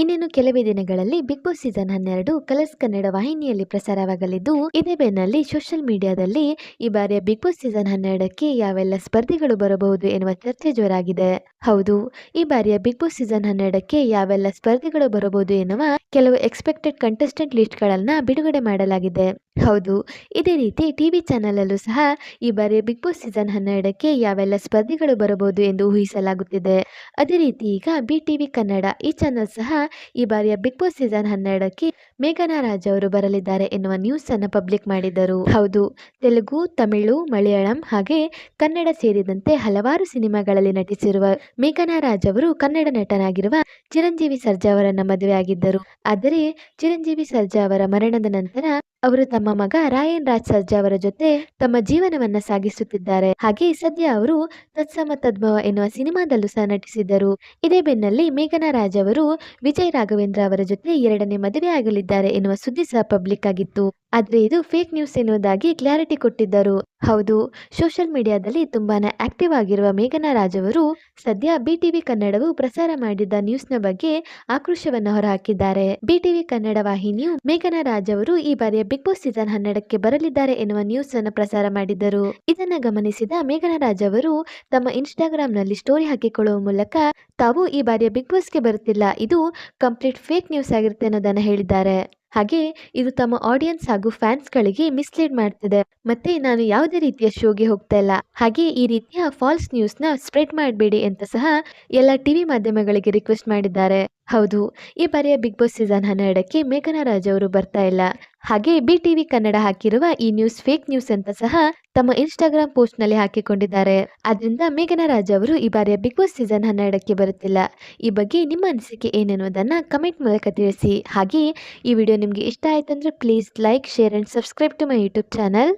ಇನ್ನೇನು ಕೆಲವೇ ದಿನಗಳಲ್ಲಿ ಬಿಗ್ ಬಾಸ್ ಸೀಸನ್ ಹನ್ನೆರಡು ಕಲರ್ಸ್ ಕನ್ನಡ ವಾಹಿನಿಯಲ್ಲಿ ಪ್ರಸಾರವಾಗಲಿದ್ದು, ಇದೇ ಬೆನ್ನಲ್ಲಿ ಸೋಷಿಯಲ್ ಮೀಡಿಯಾದಲ್ಲಿ ಈ ಬಾರಿಯ ಬಿಗ್ ಬಾಸ್ ಸೀಸನ್ ಹನ್ನೆರಡಕ್ಕೆ ಯಾವೆಲ್ಲ ಸ್ಪರ್ಧಿಗಳು ಬರಬಹುದು ಎನ್ನುವ ಚರ್ಚೆ ಜೋರಾಗಿದೆ. ಹೌದು, ಈ ಬಾರಿಯ ಬಿಗ್ ಬಾಸ್ ಸೀಸನ್ ಹನ್ನೆರಡಕ್ಕೆ ಯಾವೆಲ್ಲ ಸ್ಪರ್ಧಿಗಳು ಬರಬಹುದು ಎನ್ನುವ ಕೆಲವು ಎಕ್ಸ್ಪೆಕ್ಟೆಡ್ ಕಂಟೆಸ್ಟೆಂಟ್ ಲಿಸ್ಟ್ಗಳನ್ನ ಬಿಡುಗಡೆ ಮಾಡಲಾಗಿದೆ. ಹೌದು, ಇದೇ ರೀತಿ ಟಿವಿ ಚಾನೆಲ್ ಅಲ್ಲೂ ಸಹ ಈ ಬಾರಿಯ ಬಿಗ್ ಬಾಸ್ ಸೀಸನ್ ಹನ್ನೆರಡಕ್ಕೆ ಯಾವೆಲ್ಲ ಸ್ಪರ್ಧಿಗಳು ಬರಬಹುದು ಎಂದು ಊಹಿಸಲಾಗುತ್ತಿದೆ. ಅದೇ ರೀತಿ ಈಗ ಬಿ ಟಿವಿ ಕನ್ನಡ ಈ ಚಾನಲ್ ಸಹ ಈ ಬಾರಿಯ ಬಿಗ್ ಬಾಸ್ ಸೀಸನ್ ಹನ್ನೆರಡಕ್ಕೆ ಮೇಘನಾ ರಾಜ್ ಅವರು ಬರಲಿದ್ದಾರೆ ಎನ್ನುವ ನ್ಯೂಸ್ ಅನ್ನು ಪಬ್ಲಿಕ್ ಮಾಡಿದ್ದರು. ಹೌದು, ತೆಲುಗು, ತಮಿಳು, ಮಲಯಾಳಂ ಹಾಗೆ ಕನ್ನಡ ಸೇರಿದಂತೆ ಹಲವಾರು ಸಿನಿಮಾಗಳಲ್ಲಿ ನಟಿಸಿರುವ ಮೇಘನಾ ರಾಜ್ ಅವರು ಕನ್ನಡ ನಟನಾಗಿರುವ ಚಿರಂಜೀವಿ ಸರ್ಜಾ ಅವರನ್ನ ಮದುವೆಯಾಗಿದ್ದರು. ಆದರೆ ಚಿರಂಜೀವಿ ಸರ್ಜಾ ಅವರ ಮರಣದ ನಂತರ ಅವರು ತಮ್ಮ ಮಗ ರಾಯನ್ ರಾಜ್ ಸರ್ಜಾ ಅವರ ಜೊತೆ ತಮ್ಮ ಜೀವನವನ್ನ ಸಾಗಿಸುತ್ತಿದ್ದಾರೆ. ಹಾಗೆ ಸದ್ಯ ಅವರು ತತ್ಸಮ ತದ್ಭವ ಎನ್ನುವ ಸಿನಿಮಾದಲ್ಲೂ ಸಹ ನಟಿಸಿದ್ದರು. ಇದೇ ಬೆನ್ನಲ್ಲಿ ಮೇಘನಾ ರಾಜ್ ಅವರು ವಿಜಯ್ ರಾಘವೇಂದ್ರ ಅವರ ಜೊತೆ ಎರಡನೇ ಮದುವೆ ಆಗಲಿದ್ದಾರೆ ಎನ್ನುವ ಸುದ್ದಿ ಸಹ ಪಬ್ಲಿಕ್ ಆಗಿತ್ತು. ಆದ್ರೆ ಇದು ಫೇಕ್ ನ್ಯೂಸ್ ಎನ್ನುವುದಾಗಿ ಕ್ಲಾರಿಟಿ ಕೊಟ್ಟಿದ್ದರು. ಹೌದು ಸೋಷಿಯಲ್ ಮೀಡಿಯಾದಲ್ಲಿ ತುಂಬಾ ಆಕ್ಟಿವ್ ಆಗಿರುವ ಮೇಘನಾ ರಾಜ್ ಅವರು ಸದ್ಯ ಬಿಟಿವಿ ಕನ್ನಡವು ಪ್ರಸಾರ ಮಾಡಿದ್ದ ನ್ಯೂಸ್ನ ಬಗ್ಗೆ ಆಕ್ರೋಶವನ್ನು ಹೊರಹಾಕಿದ್ದಾರೆ. ಬಿಟಿವಿ ಕನ್ನಡ ವಾಹಿನಿಯು ಮೇಘನಾ ರಾಜ್ ಅವರು ಈ ಬಾರಿಯ ಬಿಗ್ ಬಾಸ್ ಸೀಸನ್ ಹನ್ನೆರಡಕ್ಕೆ ಬರಲಿದ್ದಾರೆ ಎನ್ನುವ ನ್ಯೂಸ್ ಅನ್ನು ಪ್ರಸಾರ ಮಾಡಿದ್ದರು. ಇದನ್ನ ಗಮನಿಸಿದ ಮೇಘನಾ ರಾಜ್ ಅವರು ತಮ್ಮ ಇನ್ಸ್ಟಾಗ್ರಾಮ್ನಲ್ಲಿ ಸ್ಟೋರಿ ಹಾಕಿಕೊಳ್ಳುವ ಮೂಲಕ ತಾವು ಈ ಬಾರಿಯ ಬಿಗ್ ಬಾಸ್ಗೆ ಬರುತ್ತಿಲ್ಲ, ಇದು ಕಂಪ್ಲೀಟ್ ಫೇಕ್ ನ್ಯೂಸ್ ಆಗಿರುತ್ತೆ ಅನ್ನೋದನ್ನು ಹೇಳಿದ್ದಾರೆ. ಹಾಗೆ ಇದು ತಮ್ಮ ಆಡಿಯನ್ಸ್ ಹಾಗೂ ಫ್ಯಾನ್ಸ್ಗಳಿಗೆ ಮಿಸ್ಲೀಡ್ ಮಾಡ್ತಿದೆ. ಮತ್ತೆ ನಾನು ಯಾವುದೇ ರೀತಿಯ ಶೋಗೆ ಹೋಗ್ತಾ ಇಲ್ಲ. ಹಾಗೆ ಈ ರೀತಿಯ ಫಾಲ್ಸ್ ನ್ಯೂಸ್ನ ಸ್ಪ್ರೆಡ್ ಮಾಡಬೇಡಿ ಅಂತ ಸಹ ಎಲ್ಲ ಟಿವಿ ಮಾಧ್ಯಮಗಳಿಗೆ ರಿಕ್ವೆಸ್ಟ್ ಮಾಡಿದ್ದಾರೆ. ಹೌದು, ಈ ಬಾರಿಯ ಬಿಗ್ ಬಾಸ್ ಸೀಸನ್ ಹನ್ನೆರಡಕ್ಕೆ ಮೇಘನಾ ರಾಜ್ ಅವರು ಬರ್ತಾ ಇಲ್ಲ. ಹಾಗೆ ಬಿ ಟಿವಿ ಕನ್ನಡ ಹಾಕಿರುವ ಈ ನ್ಯೂಸ್ ಫೇಕ್ ನ್ಯೂಸ್ ಅಂತ ಸಹ ತಮ್ಮ ಇನ್ಸ್ಟಾಗ್ರಾಮ್ ಪೋಸ್ಟ್ನಲ್ಲಿ ಹಾಕಿಕೊಂಡಿದ್ದಾರೆ. ಆದ್ರಿಂದ ಮೇಘನಾ ರಾಜ್ ಅವರು ಈ ಬಾರಿಯ ಬಿಗ್ ಬಾಸ್ ಸೀಸನ್ ಹನ್ನೆರಡಕ್ಕೆ ಬರುತ್ತಿಲ್ಲ. ಈ ಬಗ್ಗೆ ನಿಮ್ಮ ಅನಿಸಿಕೆ ಏನೆನ್ನುವುದನ್ನ ಕಮೆಂಟ್ ಮೂಲಕ ತಿಳಿಸಿ. ಹಾಗೆ ಈ ವಿಡಿಯೋ ನಿಮಗೆ ಇಷ್ಟ ಆಯ್ತಂದ್ರೆ please like share and subscribe to my YouTube channel